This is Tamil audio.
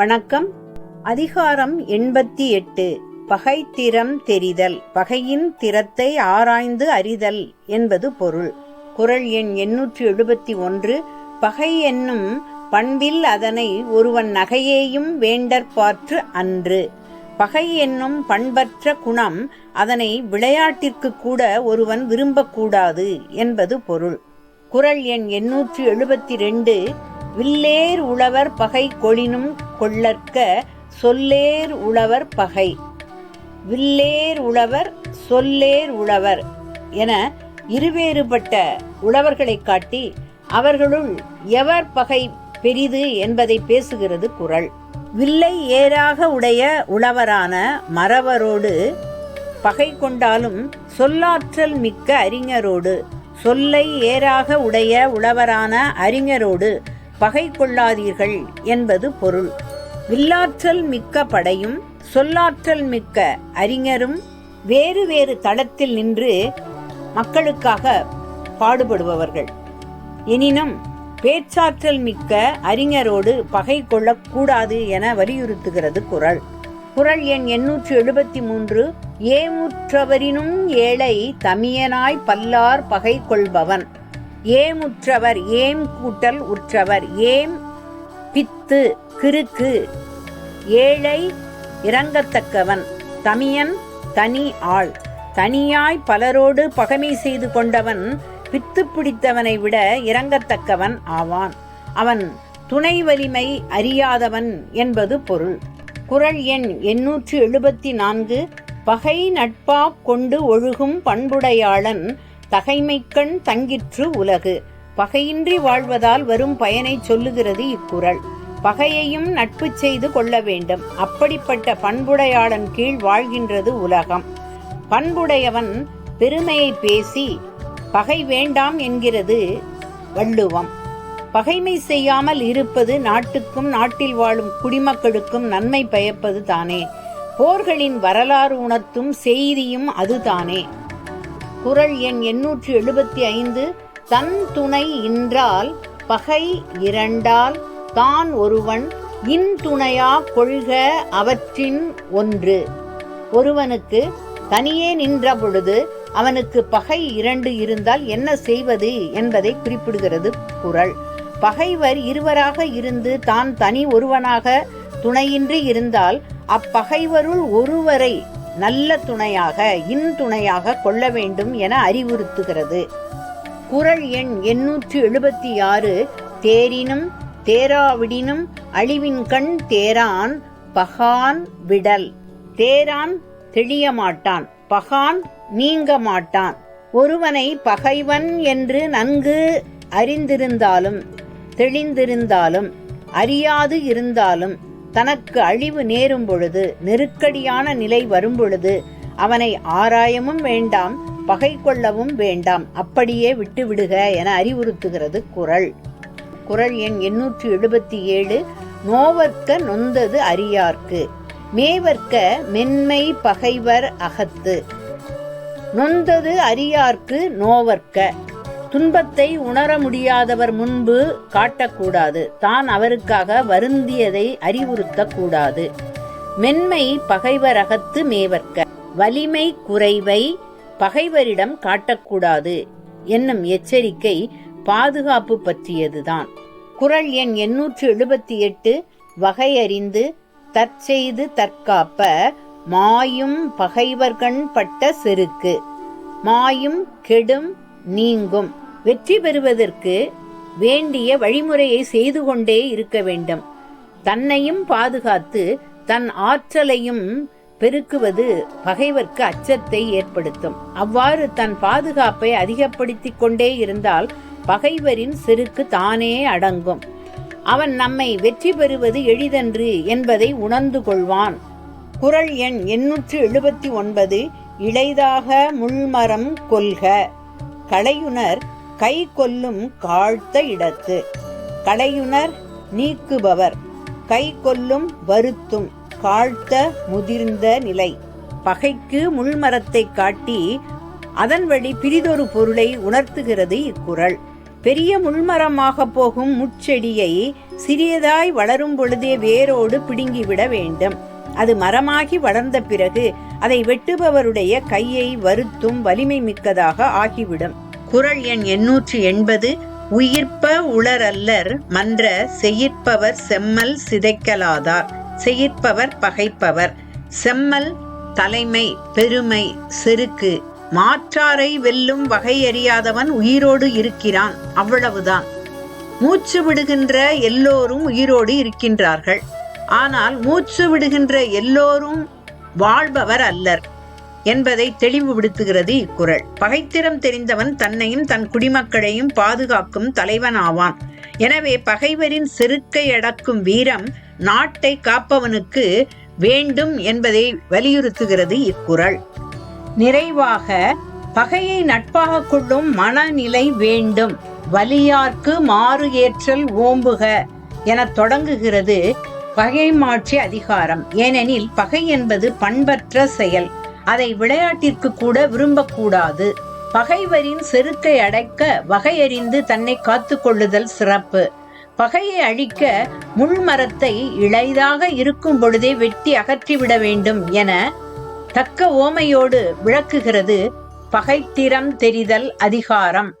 வணக்கம். அதிகாரம் எண்பத்தி எட்டு. பகைத்திறம் தெரிதல். பகையின் திறத்தை ஆராய்ந்து அறிதல் என்பது பொருள். குரல் எண் எண்ணூற்றி எழுபத்தி ஒன்று. பகை என்னும் பண்பில் அதனை ஒருவன் நகையேயும் வேண்டற்பாற்று அன்று. பகை என்னும் பண்பற்ற குணம் அதனை விளையாட்டிற்கு கூட ஒருவன் விரும்பக்கூடாது என்பது பொருள். குரல் எண் எண்ணூற்றி எழுபத்தி ரெண்டு. வில்லேர் உழவர் பகை கொளினும் கொள்ளற்க சொல்லேர் உழவர் பகை. வில்லேர் உழவர் சொல்லேர் உழவர் என இருவேறுபட்ட உழவர்களைக் காட்டி அவர்களுள் எவர் பகை பெரிது என்பதை பேசுகிறது குரல் வில்லை ஏறாக உடைய உழவரான மறவரோடு பகை கொண்டாலும் சொல்லாற்றல் மிக்க அறிஞரோடு சொல்லை ஏறாக உடைய உழவரான அறிஞரோடு பகை கொள்ளாதீர்கள் என்பது பொருள். வில்லாற்றல் மிக்க படையும் சொல்லாற்றல் மிக்க அறிஞரும் வேறு வேறு தளத்தில் நின்று மக்களுக்காக பாடுபடுபவர்கள். எனினும் பேச்சாற்றல் மிக்க அறிஞரோடு பகை கொள்ளக்கூடாது என வலியுறுத்துகிறது குரல். குரல் எண் எண்ணூற்று எழுபத்தி மூன்று ஏமுற்றவரினும் ஏழை தமியனாய் பல்லார் பகை கொள்பவன். ஏமுற்றவர் ஏம் கூட்டல் உற்றவர் ஏம் பித்து கிறுக்கு. ஏழை இறங்கத்தக்கவன் தமியன் தனி ஆள். தனியாய் பலரோடு பகைமை செய்து கொண்டவன் பித்து பிடித்தவனை விட இறங்கத்தக்கவன் ஆவான். அவன் துணை வலிமை அறியாதவன் என்பது பொருள். குரல் எண் எண்ணூற்று எழுபத்தி நான்கு. பகை நட்பாக் கொண்டு ஒழுகும் பண்புடையாளன் தகைமைக்கண் தங்கிற்று உலகு. பகையின்றி வாழ்வதால் வரும் பயனை சொல்லுகிறது இக்குறள். பகையையும் நட்பு செய்து கொள்ள வேண்டும். அப்படிப்பட்ட பண்புடையாளன் கீழ் வாழ்கின்றது உலகம். பண்புடையவன் பெருமையை பேசி பகை வேண்டாம் என்கிறது வள்ளுவம். பகைமை செய்யாமல் இருப்பது நாட்டுக்கும் நாட்டில் வாழும் குடிமக்களுக்கும் நன்மை பயப்பது தானே. போர்களின் வரலாறு உணர்த்தும் செய்தியும் அதுதானே. குரல் எண் எண்ணூற்று எழுபத்தி ஐந்து தன் துணை இன்றால் பகை இரண்டால் தான் ஒருவன் இன்துணையா கொள்க அவற்றின் ஒன்று. ஒருவனுக்கு தனியே நின்ற பொழுது அவனுக்கு பகை இரண்டு இருந்தால் என்ன செய்வது என்பதை குறிப்பிடுகிறது குரல் பகைவர் இருவராக இருந்து தான் தனி ஒருவனாக துணையின்றி இருந்தால் அப்பகைவருள் ஒருவரை நல்ல துணையாக இன்துணையாக கொள்ள வேண்டும் என அறிவுறுத்துகிறது. குரல் எண் எண்ணூற்று எழுபத்தி ஆறு தேரினும் தேராவிடினும் அழிவின் கண் தேரான் பகான் விடல். தேரான் தெளிய மாட்டான் பகான் நீங்க மாட்டான் ஒருவனை பகைவன் என்று நன்கு அறிந்திருந்தாலும் தெளிந்திருந்தாலும் அறியாது இருந்தாலும் தனக்கு அழிவு நேரும் பொழுது நெருக்கடியான நிலை வரும் பொழுது அவனை ஆராயமும் வேண்டாம் பகை கொள்ளவும் வேண்டாம். அப்படியே விட்டுவிடுக என அறிவுறுத்துகிறது குரல். குரல் எண் எண்ணூற்றி எழுபத்தி ஏழு நோவர்க்க நொந்தது அறியார்க்கு மேவர்க்க மென்மை பகைவர் அகத்து. நொந்தது அறியார்க்கு நோவர்க்க. துன்பத்தை உணர முடியாதவர் முன்பு காட்டக்கூடாது. தான் அவருக்காக வருந்தியதை அறிவுறுத்தக்கூடாது. மென்மை பகைவர் அகத்து மேவர்க்க. வலிமை குறைவை பகைவரிடம் காட்டக்கூடாது என்னும் எச்சரிக்கை பாதுகாப்பு பற்றியதுதான். குரல் எண் எண்ணூற்று எழுபத்தி எட்டு வகையறிந்து தற்செய்து தற்காப்ப மாயும் பகைவர்கண் பட்ட செருக்கு. மாயும் கெடும் நீங்கும். வெற்றி பெறுவதற்கு வேண்டிய வழிமுறையை செய்து கொண்டே இருக்க வேண்டும். தன்னையும் பாதுகாத்து தன் ஆற்றலையும் பெருக்குவது பகைவர்க்கு அச்சத்தை ஏற்படுத்தும். அவ்வாறு தன் பாதுகாப்பை அதிகப்படுத்திக் கொண்டே இருந்தால் பகைவரின் செருக்கு தானே அடங்கும். அவன் நம்மை வெற்றி பெறுவது எளிதன்று என்பதை உணர்ந்து கொள்வான். குரல் எண் எண்ணூற்று எழுபத்தி ஒன்பது இளைதாக முள்மரம் கொல்க. கலையுணர் கை கொல்லும் காழ்த்த இடத்து. கலையுணர் நீக்குபவர் கை கொல்லும் வருத்தும். காழ்த்த முதிர்ந்த நிலை. பகைக்கு முள்மரத்தை காட்டி அதன் வழி பிரிதொரு பொருளை உணர்த்துகிறது இக்குறள். பெரிய முள்மரமாக போகும் முட்செடியை சிறியதாய் வளரும் பொழுதே வேரோடு பிடுங்கிவிட வேண்டும். அது மரமாகி வளர்ந்த பிறகு அதை வெட்டுபவருடைய கையை வருத்தும் வலிமை மிக்கதாக ஆகிவிடும். குறள் எண் எண்ணூற்று எண்பது உயிர்ப்ப உளரல்லர் மன்ற செய்யிற்பவர் செம்மல் சிதைக்கலாதார். செய்யிற்பவர் பகைப்பவர். செம்மல் தலைமை பெருமை செருக்கு. மாற்றாரை வெல்லும் வகையறியாதவன் உயிரோடு இருக்கிறான். அவ்வளவுதான். மூச்சு விடுகின்ற எல்லோரும் உயிரோடு இருக்கின்றார்கள். ஆனால் மூச்சு விடுகின்ற எல்லோரும் வாழ்பவர் அல்லர் என்பதை தெளிவுபடுத்துகிறது இக்குறள். பகைத்திறம் தெரிந்தவன் தன்னையும் தன் குடிமக்களையும் பாதுகாக்கும் தலைவன் ஆவான் எனவே பகைவரின் செருக்கை அடக்கும் வீரம் நாட்டை காப்பவனுக்கு வேண்டும் என்பதை வலியுறுத்துகிறது இக்குறள். நிறைவாக பகையை நட்பாக கொள்ளும் மனநிலை வேண்டும். வலியார்க்கு மாறு ஏற்றல் ஓம்புக என தொடங்குகிறது பகை மாற்றி அதிகாரம். ஏனெனில் பகை என்பது பண்பற்ற செயல். அதை விளையாட்டிற்கு கூட விரும்பக்கூடாது. பகைவரின் செருக்கை அடைக்க வகையறிந்து தன்னை காத்து கொள்ளுதல் சிறப்பு. பகையை அழிக்க முள்மரத்தை இளைதாக இருக்கும் பொழுதே வெட்டி அகற்றிவிட வேண்டும் என தக்க ஓமையோடு விளக்குகிறது பகைத்திறம் தெரிதல் அதிகாரம்.